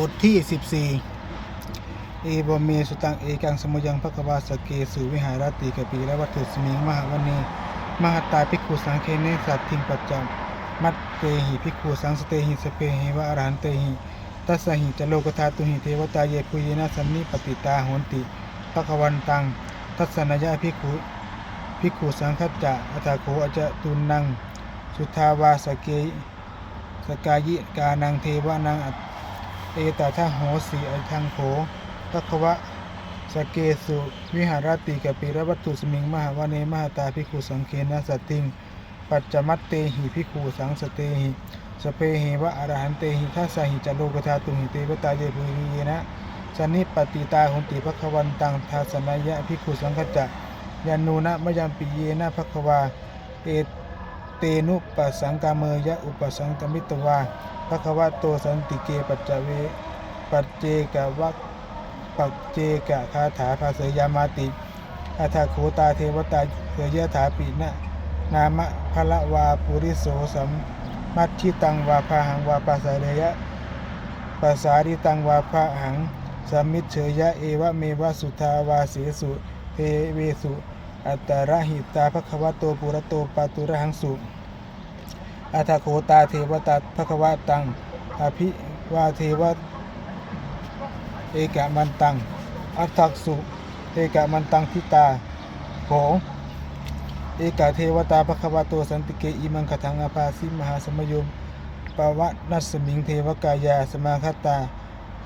บทที่ 14 เอบเมสุตังเอกังสมุยังภควาสเกสุวิหารติกปีและวัตถุสมิงมหาวันนีมหาตาภิกขุสังเคเนสัตทิงปัจจมมัตเตหิภิกขุสังสเตหิสเปหิวะอรหันเตหิตัสหิจโลกธาตุหิเทวตาเยปุยนะสันนิปติตาโหนติภควันตัง ทัสนยะภิกขุภิกขุสังคัจจะอัตถโขอจตุนัง สุทาวาสเกสกายิกานังเทวานังอัต เอตทะโหสีอทังโขภควะสเกสุวิหารติกปิระวัตถุสมิงมหาวเนมหาตาภิกขุสังเคนะสัตติง ปัจจมัตเตหิภิกขุสังสเตหิสเปหิวะอรหันเตหิทัสสหิจโลกธาตุหิเตวตาเยปุริเยนะสันนิปติตาหุนติภควันตังทาสนายะภิกขุสังคจะยานูนะมยัมปิเยนะภควาเอเตนุปสังกามเมยะอุปสังกมิตวา ภควะโตสันติเกปัจจเว ปัจเจกวัคปัจเจกคาถาภาเสยามาติอัฏฐโขตาเทวตาเสยถาปินะนามะพละวาปุริโสสัมมัชชิตังวาพาหังวาปัสสเรยะปัสสาริตังวาพาหังสมิเฉยะเอวะเมวะสุทาวาเสสุเทเวสุ อัตตรหิตาภควะโตปุระโตปาตุระหังสุ อัฏฐโขตาเทวตาภควะตังอภิวาเทวะเอกมันตัง อัตถักสุเอกมันตังทิตาโขเอกเทวตาภควะโตสันติเกอิมังคทังอาภาสิมหาสมยมปวะนัสมิงเทวกายาสมาคตา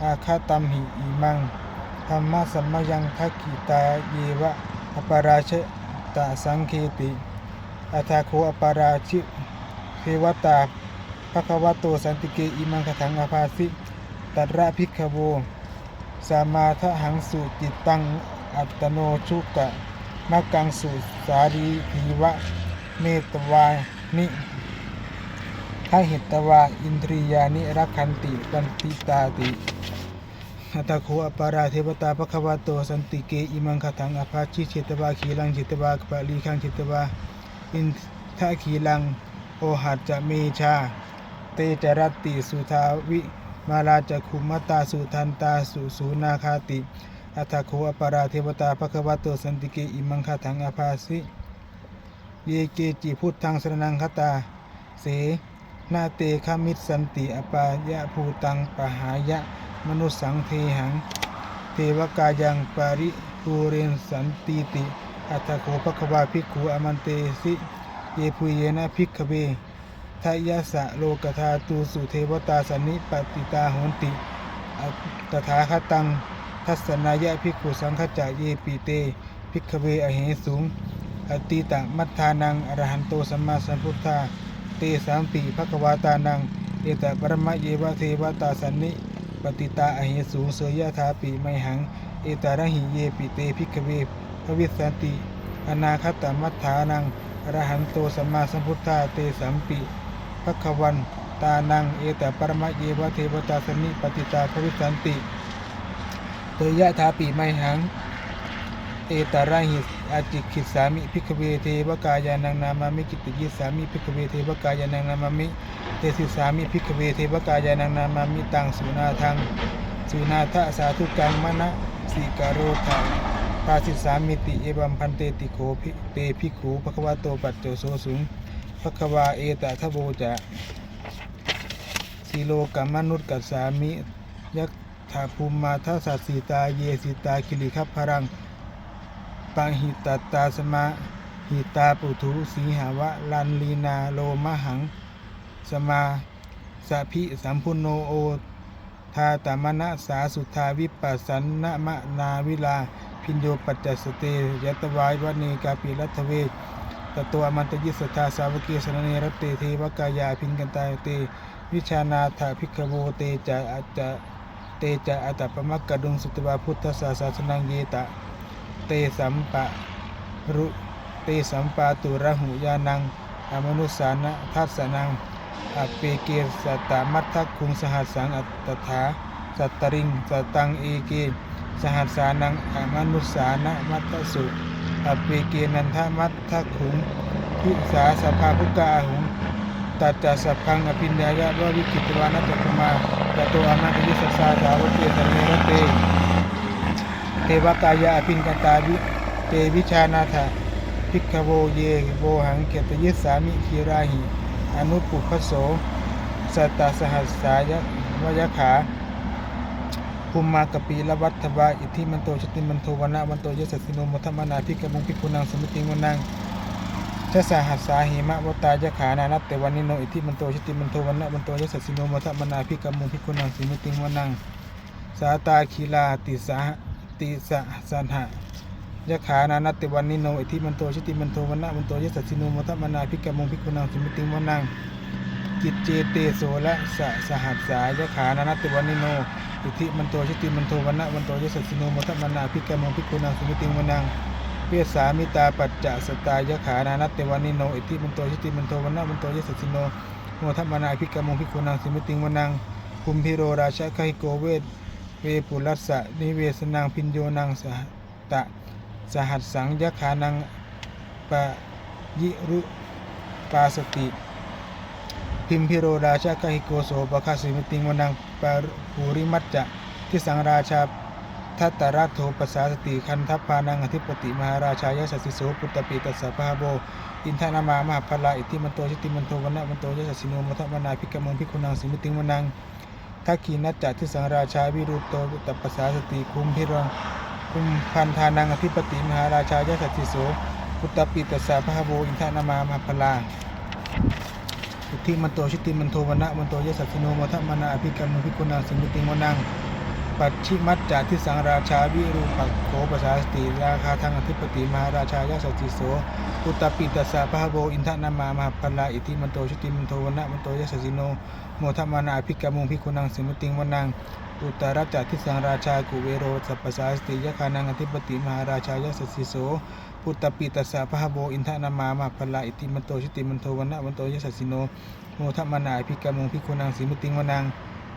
อาคาตัมหิอิมังธรรมะสัมมยังทักขิตาเยวะอปาราชตะสังเคติอัฏฐโขอปาราชิ เทวตาภควโตสันติเกอิมังคถังอาภาสิตัตระพิกโวสามาทหังสุจิตตังอัตโนชุกะมักกังสุสารีทีวะเมตวานิทหิตวาอินทรียานิรักขันติปันติตาติอัตโคอปาราเทวตาภควโตสันติเกอิมังคถังอาภาชิเชตวาขีลังเชตวาปะลีขังเชตวาอินทขีลัง หัจจะเมชา เตจรติสุทาวิมาลาจะคุมมตาสุทันตาสุสูนาคาติอัฏฐโคอปาราเทวตาภควโตสันติเกอิมังคาถังอาภาสิเยเกจิพุทธังสรนังคตา เสนาเตคามิตสันติอปายะภูตังปหายะ มนุสังเทหัง เทวกายังปาริภูเรนสันติติอัฏฐโคภควาภิกขุอมันเตสิ เยปุเยนะภิกเวทายาสะโลกธาตูสุเทวตาสันนิปติตาโหนติอัตถาคตัง ทัศนายะภิกขุสังฆจาเยปีเตภิกเวอเหสูงอติตะมัทธานังอรหันโตสัมมาสัมพุทธา เตสามติภควาตานัง เอตปรมะเยวะเทวตาสันนิปติตาอเหสูงเสยยะถาปิไมหัง เอตาระหิเยปิเตภิกเวภวิสสันติ อนาคตมัทธานัง อรหันโตสัมมาสัมพุทธาเตสัมปิภควันตานังเอตปรมะเยวะเทวตาสนิปติตาภวิสันติเตยะถาปิไมหัง เอตาราหิอาจิขิสามิพิกเวเทวกายานังนามามิกิตยิสามิพิกเวเทวกายานังนามามิเตสิสามิพิกเวเทวกายานังนามามิตังสุนาทังสุนาทะสาธุกังมณะสิการโรธา ปาสิสามิติเอบัมพันเตติโคภิเตภิกขุภควะโตปัจโจโสสุงภควาเอตทะโบจะสีโลกัมมนุษย์กัสสามิยักถาภูมิมาทัสสสีตาเยสิตาคิริคัพพรังปังหิตตตาสมาหิตาปุถุสีหาวะลันลีนาโลมหัง สมาสะพิสัมพุโนโอทาตามนะสาสุทาวิปัสสันนะมะนาวิลา พินโยปัจจสเตยตวายวเนกาปิรัตเวตตัวมันตยิสทธาสาวกีสนเนรตเตเทวกายาพินกันตายเต วิชานาถาภิกขโวเตจะอาจจะเตจะอัตปมักกะดุงสุตวาพุทธศาสาสนังเยตะ เตสัมปะรุเตสัมปาตุระหุยานังอมนุสานะทัสสนังอเปเกสตตามัทธคุงสหัสสังอัตตถาสัตตริงสตังเอเก สหัสสานังอมนุสานะมัตสุอเปเกนันทมัทธคุงพิสาสภาภุกาหุงตัจสัพพังอภินญายะววิกิตวานัตตุมากโตอามาติสสาสาวเตสเนรเตเทวกายาอภินกันตาวิเตวิชานาถาภิกโวเยโวหังเกตยิสสามิคีราหิ อนุปุพโส สัตตสหัสสายะวยขา ภูมมากปีละวัฏบาอิทธิมันโตชติมันโทวนะมันโตยสสสิโนมัทมนาภิกขมุงภิกขุนังสมิติมนังชะสหัสสาหิมะวตายะขานานัตเตวันนิโนอิทธิมันโตชติมันโทวนะมันโตยสสสิโนมัทมนาภิกขมุงภิกขุนังสมิติมนังสาตาคีลาติสาติสะสันหะยะขานานัตติวันนิโนอิทิมันโตชิติมันโทวันนะมันโตยสัสสิโนมัทมนาภิกขมงภิกขุนังสมิติมนังกิจเจเตโสละสะสหัสสายะขานานัตติวันนิโน อิทิมันโตชิติมันโทวันนะมันโตยสัสสิโนมัทมนาภิกขมงภิกุนังสมิติมนังเวสามิตาปัจจะสตายะขานานัตเตวันิโนอิทิมันโตชิติมันโทวันนะมันโตยสัสสิโนโมทัมนาภิกขมงภิกุนังสมิติมนังคุมพิโรราชะไคโกเวทเวปุรัสสะนิเวสนังพินโยนังสหตะสหัสสังยะขานังปะยิรุปาสติ พิมพิโรราชากหิโกโสปะคาสิมิติงวนัง ปาภูริมัจจะที่สังราชาทัตตรัตโทปสาสติคันทัพพานังอธิปติมหาราชายสัสสิโสปุตตปิตัสสะพะโบ อินทนามามหาพลาอิทิมันโตชิติมันโทวันะมันโตยสัสสิโนมัทมนาภิกมงภิกขุนังสิมิติงวนังทักขีนัจจะที่สังราชาวิรุโตตัปปสาสติคุมพิรังคุมพันธานังอธิปติมหาราชายสัตติโสพุตตปิตัสสะพะโวอินทนามามหาพลา ทิมันโตชิติมันโทวนะมันโตยสัตติโนมัทมานาอภิกรรมภิกขุนังสมิติงวนังปัจฉิมัจจาที่สังราชาวิรูปักโขปสาสติราคาทางอธิปติมหาราชายสัตติโสอุตตปิตัสสะพะโวอินทนามามหาพลาอิทิมันโตชิติมันโทวนะมันโตยสัตติโนโมทมานาภิกรรมุงพิคุนังสิมติงวนังอุตรจักทิสังราชากุเวโรสัพพสาสติยะคานังอธิปติมหาราชายสัสสิโส พุตตปิตัสสะพะโบอินทนามามาพลาอิติมันโตชิติมันโทวันนะวันโตยสัสสิโนโมทมานาภิกรมุงพิคุนังสิมติงวนัง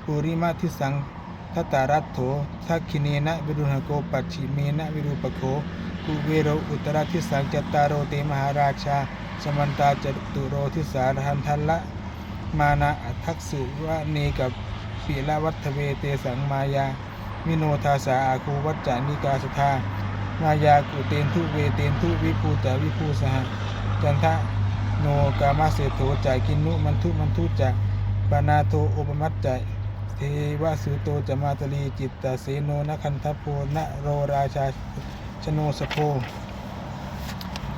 ปุริมาทิสังทัตตารัตโถทักขิเนนะวิรุณโกปัจฉิเมนะวิรูปโคกุเวโรอุตรทิสังจัตตารโรเตมหาราชาสมันตาจตุโรทิสารหันทันละมานะทักษุวะเนกับปีละวัฒเวเตสังมายามิโนทาสาอาคูวัจจานิกาสธา มายากุเตนทุเวเตนทุวิภูตวิภูสหจันทะโนกามาเสโถจากินุมันทุมันทุจะปานาโทอุปมัตจเทวสุโตจมาตลีจิตตเสโนนคันทโพนโรราชาชโนสโพ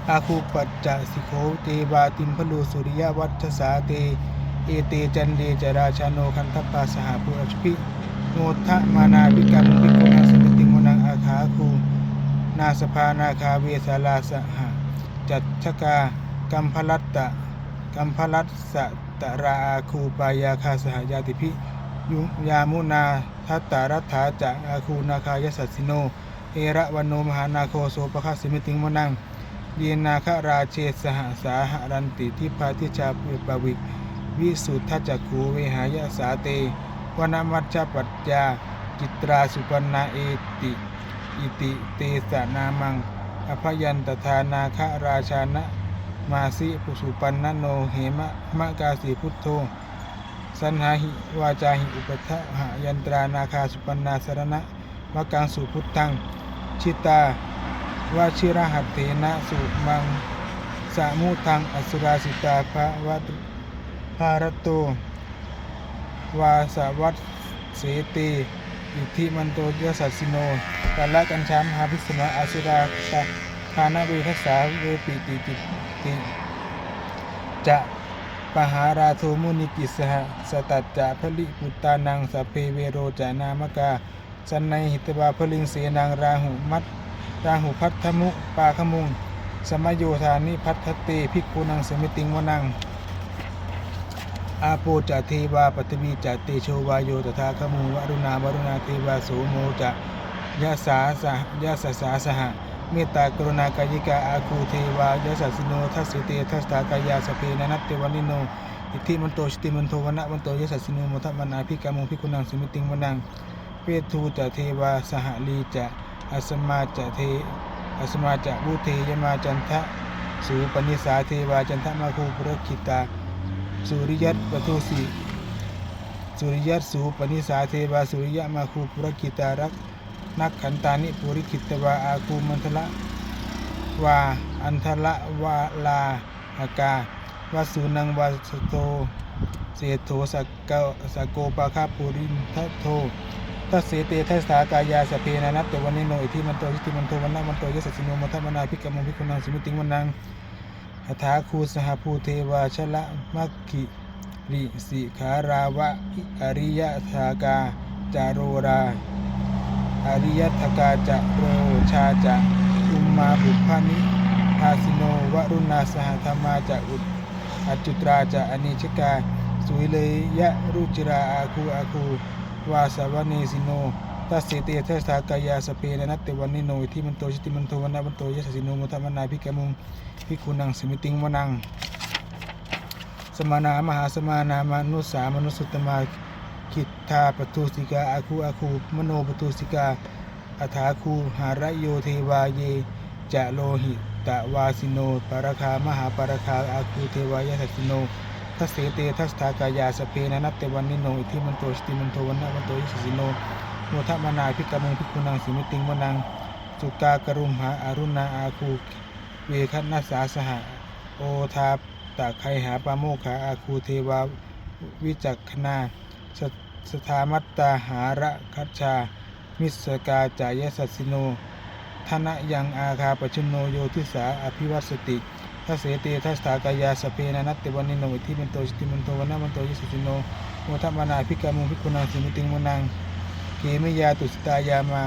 อาคูปัจจะสิโขเตบาติมพลูสุริยวัชสาเต เอเตจันเดจราชาโนคันทปาสหาปุรชพิโนทะมานาภิกรรมภิกขุนาส นาสภานาคาเวสาลาสหะจัตชกากัมพลัตตะกัมพลัตสะตราอาคูปายาคาสหยาติพิยุยามุนาทัตตารัฐาจะอาคูนาคายสัสสิโน เอระวันโนมหานาโคโสปะคาสิมิติงมนังเยนาคราเชสหสาหรันติทิพาทิชาปุปวิกวิสุทธจักขูเวหายสาเตวนามัจจปัจจาจิตราสุปนาเอติ อิติเตสนามัง อภยันตทานาคราชานะ มาสิปุสุปันนโนเหมะมะกาสีพุทโธสันหาหิวาจาหิอุปทะหายันตรานาคาสุปันนาสรณะมะกังสุพุทธัง ชิตาวาชิระหัตเถนะสุมังสามุทังอสุราสิตาภะวัตภารโตวาสวัตเสเต อิทธิมันโตยสัสสิโนกาละกัญชามหาพิสมาอสุราตาทานาเวทัสสาเวปิติจิตติจะปหาราโทมุนิกิสหสตัจจะพลิปุตตานังสพเพเวโรจานามกาสันในหิตบาพลิงเสนางราหุมัตราหุพัทธมุปาขมุง สมโยธานิพัทธเตภิกขุนังสมิติงวนัง อาโปจะเทวาปฐวีจะเตโชวายโยตถาคมูวรุณาวรุณาเทวาโสโมจะยะสาสะยะสสาสหะเมตตากรุณากายิกาอาคูเทวายะสัสสิโนทัสสิเตทัสตากายาสเพนะนัตเตวันิโนอิทธิมันโตสติมันโทวนะมันโตยะสัสสิโนมทัมนาภิกามุภิกุนังสมิติงวนังเวทูจะเทวาสหลีจะอัสมาจะเทอัสมาจะบุเทยมาจันทะสูปนิสาเทวาจันทะมาคูปุรคิตา สุริยัตปทุสีสุริยัสสูปนิสาเทวาสุริยะมาคูปุรกิตารักนักขันตานิปุริกิตวาอาคูมันทละวาอันทละวาลาอากาวาสุนังวาสโตเสโทสกสโกปาคาปุรินทโททัสเสเตทัสสากายาสเพนานัตตวันนิโนอิทิมันโตยิติมันโทวันนามันโตยสสสิโนมัทมนาภิกขมุภิกขุนังสมิติงวันนัง อัฏฐาคูสหภูเทวาชละมัคคิริสิขาราวะอริยทากาจาโรรา อริยทกาจะโรชาจะอุมมาบุพานิภาสิโนวรุณาสหธรรมาจะอุดอจุตราจะอนิชกาสุยเลยยะรุจิราอาคูอาคูวาสาวเนสิโน ตัสเสเตเทสากายาสเปนนัตเตวันนิโนอิทิมันโตชิติมันโทวันนามันโตยสสิโนมุตมนาภิกมุงภิกขุนังสมิติงวนัง สมานามหาสมานามนุสามนุสุตมาคิทธาปทุสิกาอาคูอาคูมโนปทุสิกาอัฐาคูหารโยเทวาเยจะโลหิตะวาสิโนปารคามหาปารคาอาคูเทวายสัสสิโนทัสเสเตทัสทากายาสเพนะนัตเตวันนิโนอิทิมันโตสติมันโทวันนะวันโตยสสิโน โมทมนาภิกขมุงภิกขุนังสิมิติงวนังสุกากรุมหาอารุณาอาคูเวคันัสสาสหะโอทาตะไคหาปาโมขาอาคูเทวาวิจักขนาสสทามัตตาหาระคัจชา มิสกาจายสัสสิโนธนะยังอาคาปชุนโนโยทิสาอภิวัตสติทัสเสเตทัสถากายาสเปนะนัตเตวันิโนอิทิมันโตชิติมันโตวันนามันโตยิสสิโนโมทัมนาภิกามุภิกขุนังสิมุติงวนัง เกมยาตุสตายามา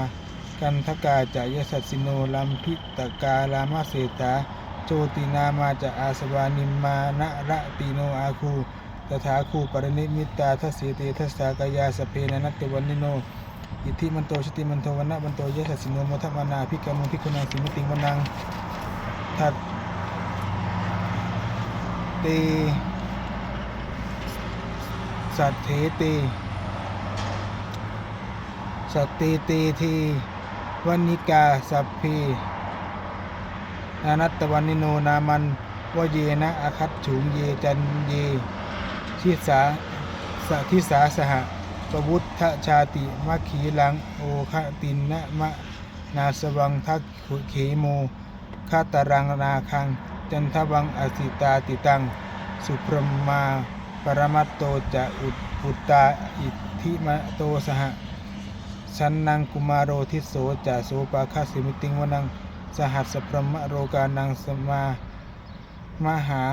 กันทกาจายสัสสิโนลัมพิตกาลามาเสตาโจตินามาจะอาสวานิมานะระติโนอาคูตถาคูปรณิมิตาทัสเสตทัสถากายาสเปนนัตเตวันนิโนอิทิมันโตชติมันโตวันนามันโตยสัสสิโนโมทัมนาภิกามุภิกขุนังสิมติงวนังทัดเตสัตเทเต สตเตเตทีวันิกาสัพเพนานัตตวันนิโนนามันวเยนะอาคัตฉุงเยจันเยชิสาสะทิสาสหปวุฒชาติมัคขีลังโอคตินนะมะนาสวังทักขุเขโมคาตารังนาคัง จันทวังอสิตาติตัง สุพรมาปรมัตโตจะอุดอุตตาอิทธิมะโตสห ชันนังกุมารโรทิโสจะโสปาคาสิมิติงวนังสหัสพรมโรกานังสมามหา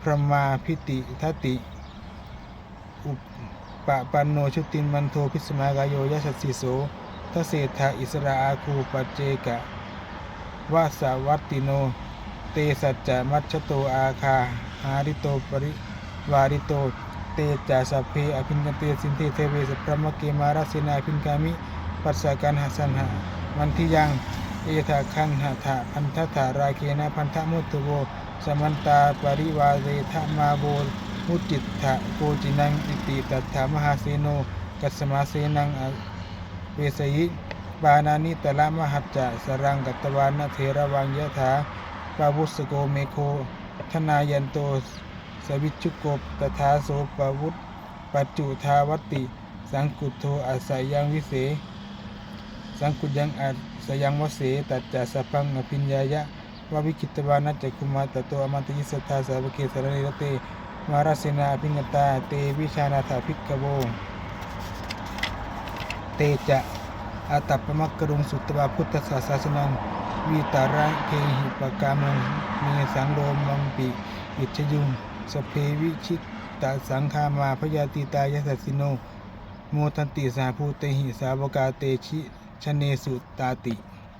พรมาพิติทติ อุปปันโนชุตินมันโทพิสมากายโยยสัสสิโสทเศรษฐาอิสราอาคูปเจกะวาสวัตติโน เตสัจจะมัชโตอาคาหาริโตปริวาริโต เตจาสพเพอภินกันเตสินเทเทเวสพระมเกมาราเสนาภินกามิ ปัสสะกันหาสันหะมันทิยังเอทาคันหะถะพันธะถาราเคนะพันธะมุตตุโวสมันตาปริวาเรทะมาโวมุจิตถะโกจินังอิติตัตถามหาเสโน กัสมาเสนังเวสยิบานานิตละมหัจจะสรังกัตตวานะเทระวังยะถาปาวุสโกเมโค ธนายันโต สวิชุโกปตถาโสปวุตปัจจุทาวัติ สังกุโทอาศัยยังวิเศษ สังกุยังอาสยังวเสตัจจะสพพังอภิญญายะวาวิคิตวานัจจคุมาตโตอมันตยิสทธาสาวเกสรณิรเตมาราเสนาอภิญตาเตวิชานาถาภิกขโวเตจะอาตัปมักกรุงสุตตวาพุทธศาสสนังวิตาระเคหิปกามังเมสังโลมังปิอิชยุง สเพวิชิตตสังคามาพยาติตายสัสสิโนโมทันติสาภูเตหิสาวกาเตชิชเนสุตาติ